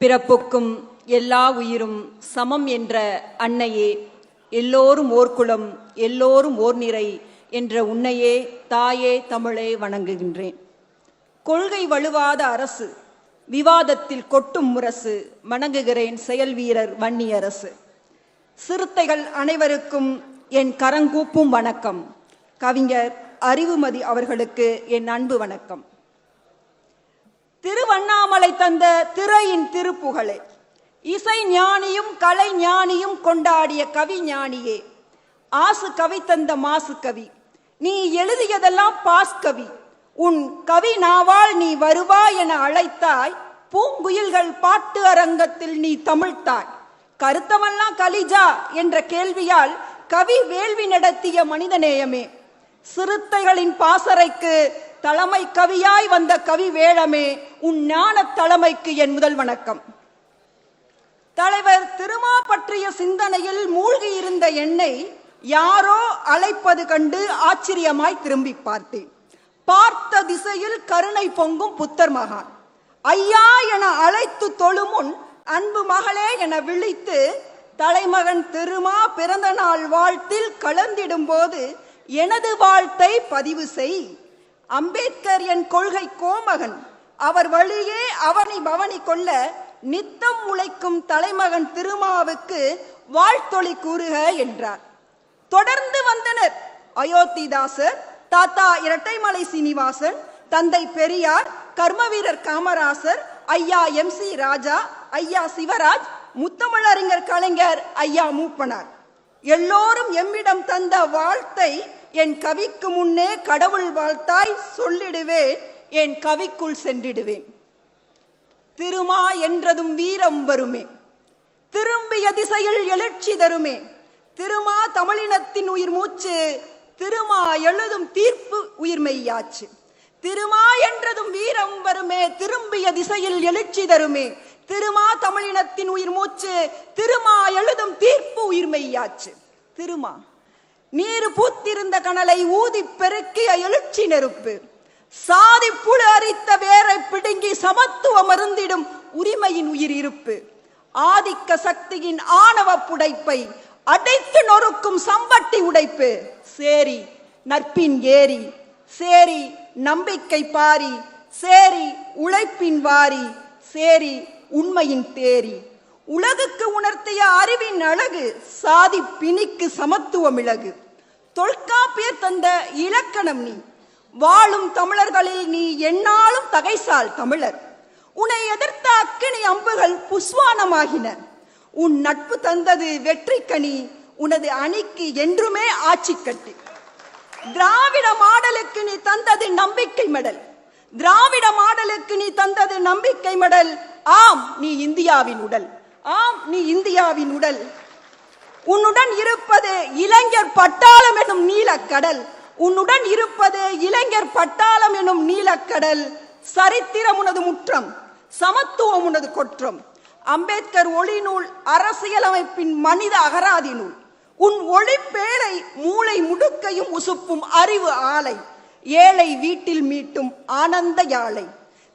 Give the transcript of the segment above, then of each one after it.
பிறப்புக்கும் எல்லா உயிரும் சமம் என்ற அன்னையே எல்லோரும் ஓர்குலம் எல்லோரும் ஓர் நிறை என்ற உன்னையே தாயே தமிழே வணங்குகின்றேன். கொள்கை வலுவாத அரசு விவாதத்தில் கொட்டும் முரசு வணங்குகிறேன் செயல் வீரர் வன்னி அரசு சிறுத்தைகள் அனைவருக்கும் என் கரங்கூப்பும் வணக்கம். கவிஞர் அறிவுமதி அவர்களுக்கு என் அன்பு வணக்கம். திருவண்ணாமலை தந்த திரையின் திருப்புகழே இசை ஞானியும் கலை ஞானியும் கொண்டாடிய கவி ஞானியே. ஆசு கவி தந்த மாசு கவி. நீ எழுதியதெல்லாம் பாஸ் கவி. உன் கவி நாவால் நீ வருவாய் என அழைத்தாய். பூங்குயில்கள் பாட்டு அரங்கத்தில் நீ தமிழ்த்தாய். கருத்தமெல்லாம் கலிஜா என்ற கேள்வியால் கவி வேள்வி நடத்திய மனிதநேயமே. சிறுத்தைகளின் பாசறைக்கு தலைமை கவியாய் வந்த கவி வேளமே உன் ஞான தலைமைக்கு என் முதல் வணக்கம். தலைவர் திருமா பற்றிய சிந்தனையில் மூழ்கி இருந்த என்னை யாரோ அழைப்பது கண்டு ஆச்சரியமாய் திரும்பி பார்த்தேன். பார்த்த திசையில் கருணை பொங்கும் புத்தர் மகான். ஐயா என அழைத்து தொழுமுன் அன்பு மகளே என விழித்து தலைமகன் திருமா பிறந்த நாள் வாழ்த்தில் கலந்திடும் போது எனது வாழ்த்தை பதிவு செய். அம்பேத்கர் என் கொள்கை கோமகன். அவர் வழியே அவனை பவனி கொள்ள நித்தம் உழைக்கும் தலைமகன் திருமாவுக்கு வாழ்த்தொளி கூறுக என்றார். தொடர்ந்து வந்தனர் அயோத்திதாசர் தாத்தா இரட்டைமலை சீனிவாசன் தந்தை பெரியார் கர்மவீரர் காமராசர் ஐயா எம் சி ராஜா ஐயா சிவராஜ் முத்தமிழறிஞர் கலைஞர் ஐயா மூப்பனார். எல்லோரும் எம்மிடம் தந்த வாழ்த்தை என் கவிக்கு முன்னே கடவுள் வாழ்த்தாய் சொல்லிடுவேன் என் கவிக்குள் சென்றிடுவேன். திருமா என்றதும் வீரம் வருமே. திரும்பிய திசையில் எழுச்சி தருமே. திருமா தமிழினத்தின் உயிர் மூச்சு திருமா எழுதும் தீர்ப்பு உயிர் மெய்யாச்சு. திருமா என்றதும் வீரம் வருமே. திரும்பிய திசையில் எழுச்சி தருமே. திருமா தமிழினத்தின் உயிர் மூச்சு திருமா எழுதும் தீர்ப்பு உயிர் மெய்யாச்சு. திருமா நீர் பூத்திருந்த கனலை ஊதி பெருக்கிய எழுச்சி நெருப்பு. சாதி புழு அரித்த வேரை பிடுங்கி சமத்துவம் அருந்திடும் உரிமையின் உயிர் இருப்பு. ஆதிக்க சக்தியின் ஆணவ புடைப்பை அடைத்து நொறுக்கும் சம்பட்டி உடைப்பு. சேரி நட்பின் ஏரி சேரி நம்பிக்கை பாரி. சேரி உழைப்பின் வாரி. சேரி உண்மையின் தேரி. உலகுக்கு உணர்த்திய அறிவின் அழகு சாதி பிணிக்கு சமத்துவம் இழகு தொல்காப்பியர் தந்த இலக்கணம் நீ. வாழும் தமிழர்களில் நீ எண்ணாலும் தகைசால் தமிழர். உன்னை எதிர்த்த அக்கினி அம்புகள் புஸ்வானமாகின. உன் நட்பு தந்தது வெற்றிக்கனி உனது அணிக்கு என்றுமே ஆட்சி கட்டி திராவிட மாடலுக்கு நீ தந்தது நம்பிக்கை மெடல். திராவிட மாடலுக்கு நீ தந்தது நம்பிக்கை மெடல். ஆம் நீ இந்தியாவின் உடல். ஆம் நீ இந்தியாவின் உடல். உன்னுடன் இருப்பது இளைஞர் பட்டாளம் எனும் நீலக்கடல். உன்னுடன் இருப்பது இளைஞர் பட்டாளம் எனும் நீலக்கடல். சரித்திரம் உனது முற்றம் சமத்துவம் உனது கொற்றம். அம்பேத்கர் ஒளி நூல் அரசியலமைப்பின் மனித அகராதி நூல் உன் ஒளிப்பேழை மூளை முடுக்கையும் உசுப்பும் அறிவு ஆலை. ஏழை வீட்டில் மீட்டும் ஆனந்த யாழை.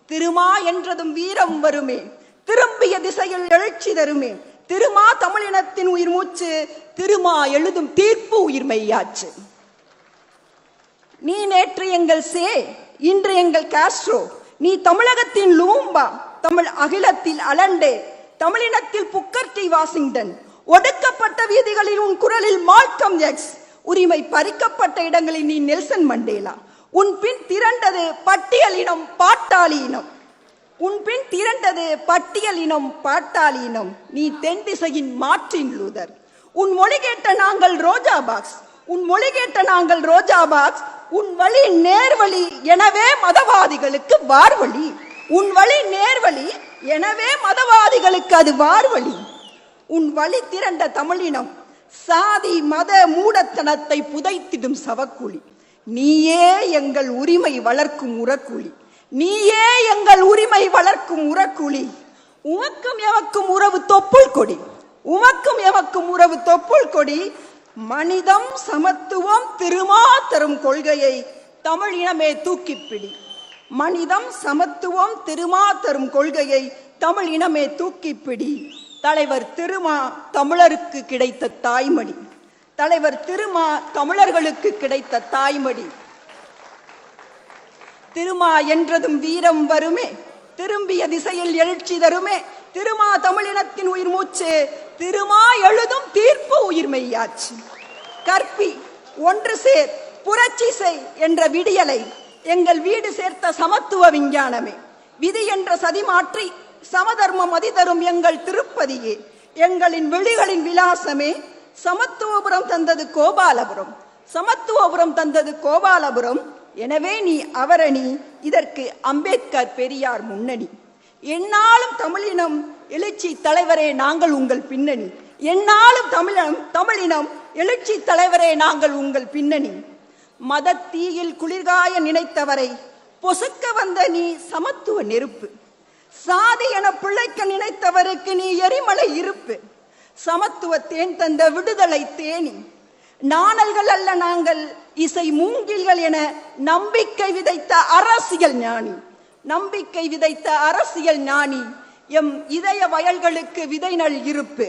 திருமா என்றதும் வீரம் வருமே திரும்பிய திசையில் எழுச்சி தருமே. திருமா தமிழினத்தின் உயிர் மூச்சு திருமா எழுதும் தீர்ப்பு உயிர்மையாச்சு நீ நேற்று எங்கள் சே இன்று எங்கள் காஸ்ட்ரோ. நீ தமிழகத்தின் லூம்பா தமிழ் அகிலத்தில் அலண்டே தமிழினத்தில் புக்கர் டி வாஷிங்டன் ஒடுக்கப்பட்ட வீதிகளில் உன் குரலில் மால்கம் எக்ஸ். உரிமை பறிக்கப்பட்ட இடங்களில் நீ நெல்சன் மண்டேலா. உன் பின் திரண்டது பட்டியலினம் பாட்டாளி இனம் உன் பின் திரண்டது பட்டியல் இனம் பாட்டாளி இனம் நீ தென் திசையின் மாற்றின் லூதர். உன் மொழி கேட்ட நாங்கள் ரோஜா பாக்ஸ். உன் மொழி கேட்ட நாங்கள் ரோஜா பாக்ஸ். உன் வழி நேர்வழி எனவே மதவாதிகளுக்கு வார்வழி. உன் வழி நேர்வழி எனவே மதவாதிகளுக்கு அது வார்வழி. உன் வழி திரண்ட தமிழினம் சாதி மத மூடத்தனத்தை புதைத்திடும் சவக்குழி. நீயே எங்கள் உரிமை வளர்க்கும் உரக்குழி. நீயே எங்கள் உரிமை வளர்க்கும் உரக்குழி. உமக்கும் எமக்கும் உறவு தொப்புள் கொடி. உமக்கும் எமக்கும் உறவு தொப்புள் கொடி. மனிதம் சமத்துவம் திருமா தரும் கொள்கையை தமிழ் இனமே தூக்கிப்பிடி. மனிதம் சமத்துவம் திருமா தரும் கொள்கையை தமிழ் இனமே தூக்கிப்பிடி. தலைவர் திருமா தமிழருக்கு கிடைத்த தாய்மடி. தலைவர் திருமா தமிழர்களுக்கு கிடைத்த தாய்மடி. திருமா என்றதும் வீரம் வருமே. திரும்பிய திசையில் எழுச்சி தருமே. திருமா தமிழினத்தின் உயிர் மூச்சு திருமா எழுதும் தீர்ப்பு உயிர்மெய்யாச்சு கற்பி ஒன்று சேர் புரட்சி செய் என்ற விடியலை எங்கள் வீடு சேர்த்த சமத்துவ விஞ்ஞானமே. விதி என்ற சதி மாற்றி சமதர்மம் அதிதரும் எங்கள் திருப்பதியே. எங்களின் விழிகளின் விலாசமே சமத்துவபுரம் தந்தது கோபாலபுரம். சமத்துவபுரம் தந்தது கோபாலபுரம். எனவே நீ அவரணி இதற்கு அம்பேத்கர் பெரியார் முன்னணி. என்னாலும் தமிழினம் எழுச்சி தலைவரே நாங்கள் உங்கள் பின்னணி. என்னாலும் தமிழினம் தமிழினம் எழுச்சி தலைவரே நாங்கள் உங்கள் பின்னணி. மதத்தீயில் குளிர்காய நினைத்தவரை பொசுக்க வந்த நீ சமத்துவ நெருப்பு. சாதி என பிழைக்க நினைத்தவருக்கு நீ எரிமலை இருப்பு. சமத்துவ தேன் தந்த விடுதலை தேனி. நாணல்கள் அல்ல நாங்கள் இசை மூங்கில்கள் என நம்பிக்கை விதைத்த அரசியல் ஞானி. நம்பிக்கை விதைத்த அரசியல் ஞானி எம் இதய வயல்களுக்கு விதை நல் இருப்பு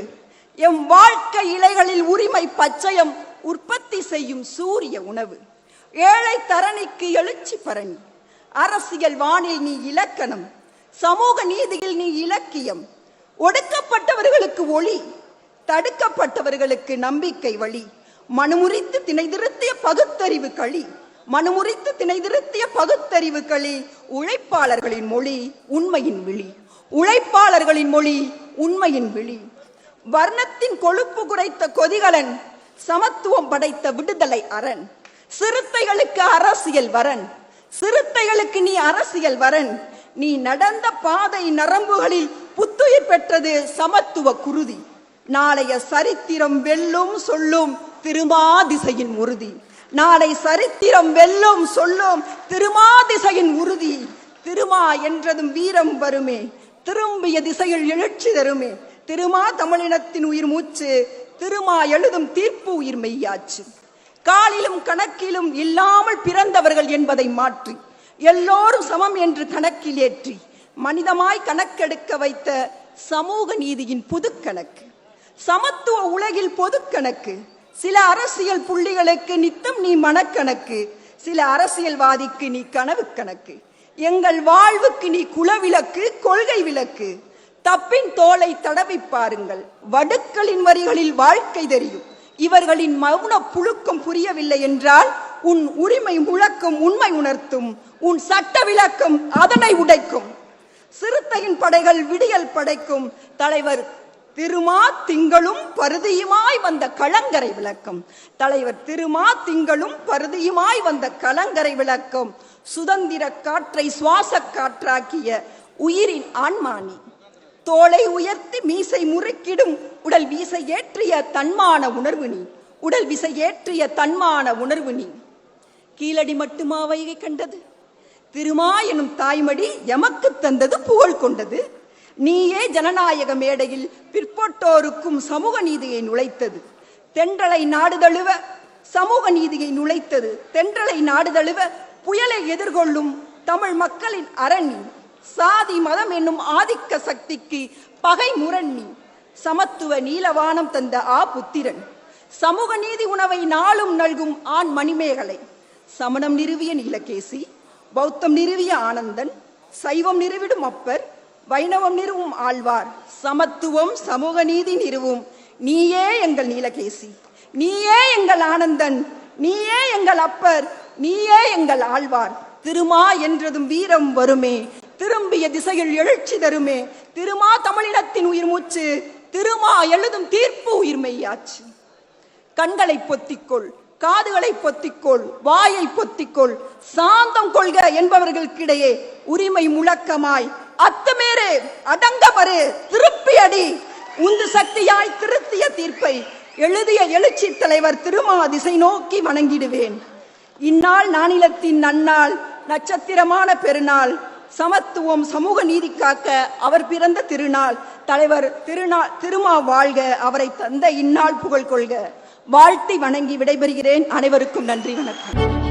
எம் வாழ்க்கை இலைகளில் உரிமை பச்சையம் உற்பத்தி செய்யும் சூரிய உணவு ஏழை தரணிக்கு எழுச்சி பரணி அரசியல் வானில் நீ இலக்கணம் சமூக நீதியில் நீ இலக்கியம் ஒடுக்கப்பட்டவர்களுக்கு ஒளி தடுக்கப்பட்டவர்களுக்கு நம்பிக்கை வழி மனுமுறித்து திணைதிருத்திய பகுத்தறிவு களி மனுமுறித்து திணைதிருத்திய பகுத்தறிவு களி உழைப்பாளர்களின் மொழி உண்மையின் விழி. உழைப்பாளர்களின் மொழி உண்மையின் விழி. வர்ணத்தின் கொழுப்பு குறைத்த கொதிகலன் சமத்துவம் படைத்த விடுதலை அரண். சிறுத்தைகளுக்கு அரசியல் வரன். சிறுத்தைகளுக்கு நீ அரசியல் வரன். நீ நடந்த பாதை நரம்புகளில் புத்துயிர் பெற்றது சமத்துவ குருதி. நாளைய சரித்திரம் வெல்லும் சொல்லும் திருமாதிசையின் உறுதி. நாளை சரித்திரம் வெல்லும் சொல்லும் திருமாதிசையின் உறுதி. திருமா என்றதும் வீரம் வருமே. திரும்பிய திசையில் எழுச்சி தருமே. திருமா தமிழினத்தின் உயிர் மூச்சு. திருமா எழுதும் தீர்ப்பு உயிர் மெய்யாச்சு. காலிலும் கணக்கிலும் இல்லாமல் பிறந்தவர்கள் என்பதை மாற்றி. எல்லோரும் சமம் என்று கணக்கில் ஏற்றி. மனிதமாய் கணக்கெடுக்க வைத்த சமூக நீதியின் புது கணக்கு சமத்துவ உலகில் பொது கணக்கு சில அரசியல் புள்ளிகளுக்கு நித்தம் நீ மனக்கணக்கு. சில அரசியல்வாதிக்கு நீ கனவு கணக்கு எங்கள் வாழ்வுக்கு நீ குலவிளக்கு கொள்கை விளக்கு. தப்பின் தோலை தடவி பாருங்கள். வடுக்களின் வரிகளில் வாழ்க்கை தெரியும். இவர்களின் மௌன புழுக்கம் புரியவில்லை என்றால் உன் உரிமை முழக்கம் உண்மை உணர்த்தும். உன் சட்ட விளக்கம் அதனை உடைக்கும். சிறுத்தையின் படைகள் விடியல் படைக்கும். தலைவர் திருமா திங்களும் பருதியுமாய் வந்த கலங்கரை விளக்கம். தலைவர் திருமா திங்களும் பருதியுமாய் வந்த கலங்கரை விளக்கம். சுதந்திர காற்றை சுவாச காற்றாக்கிய உயிரின் ஆன்மானி. தோலை உயர்த்தி மீசை முறுக்கிடும் உடல் வீசை ஏற்றிய தன்மான உணர்வு நீ. உடல் விசை ஏற்றிய தன்மான உணர்வு நீ. கீழடி மட்டுமா வைகை கண்டது? திருமா எனும் தாய்மடி எமக்கு தந்தது புகழ் கொண்டது. நீயே ஜனநாயக மேடையில் பிற்பட்டோருக்கும் சமூக நீதியை நுழைத்தது. தென்றலை நாடுதழுவ சமூக நீதியை நுழைத்தது. தென்றலை நாடுதழுவ புயலை எதிர்கொள்ளும் தமிழ் மக்களின் அரணி சாதி மதம் என்னும் ஆதிக்க சக்திக்கு பகை முரணி சமத்துவ நீலவானம் தந்த ஆ புத்திரன். சமூக நீதி உணவை நாளும் நல்கும் ஆண் மணிமேகலை. சமணம் நிறுவிய நீலகேசி பௌத்தம் நிறுவிய ஆனந்தன் சைவம் நிறுவிடும் அப்பர் வைணவம் நிறுவும் ஆழ்வார் சமத்துவம் சமூக நீதி நிறுவும். நீயே எங்கள் நீலகேசி நீயே எங்கள் ஆனந்தன் நீயே எங்கள் அப்பர் நீயே எங்கள் ஆழ்வார். திருமா என்றதும் வீரம் வருமே திரும்பிய திசையில் எழுச்சி தருமே. திருமா தமிழினத்தின் உயிர் மூச்சு திருமா எழுதும் தீர்ப்பு உயிர்மையாச்சு கண்களை பொத்திக்கொள் காதுகளை பொத்திக்கொள் வாயை பொத்திக்கொள். சாந்தம் கொள்க என்பவர்களுக்கிடையே உரிமை முழக்கமாய் அடங்க மறு திருப்பி அடி உந்து சக்தியாய் திருத்திய தீர்ப்பை எழுதிய எழுச்சி தலைவர் திருமா திசை நோக்கி வணங்கிடுவேன். இந்நாள் நானிலத்தின் நன்னாள் நட்சத்திரமான பெருநாள் சமத்துவம் சமூக நீதி காக்க அவர் பிறந்த திருநாள் தலைவர் திருநாள் திருமா வாழ்க அவரை தந்த இந்நாள் புகழ் கொள்க. வாழ்த்தி வணங்கி விடைபெறுகிறேன். அனைவருக்கும் நன்றி வணக்கம்.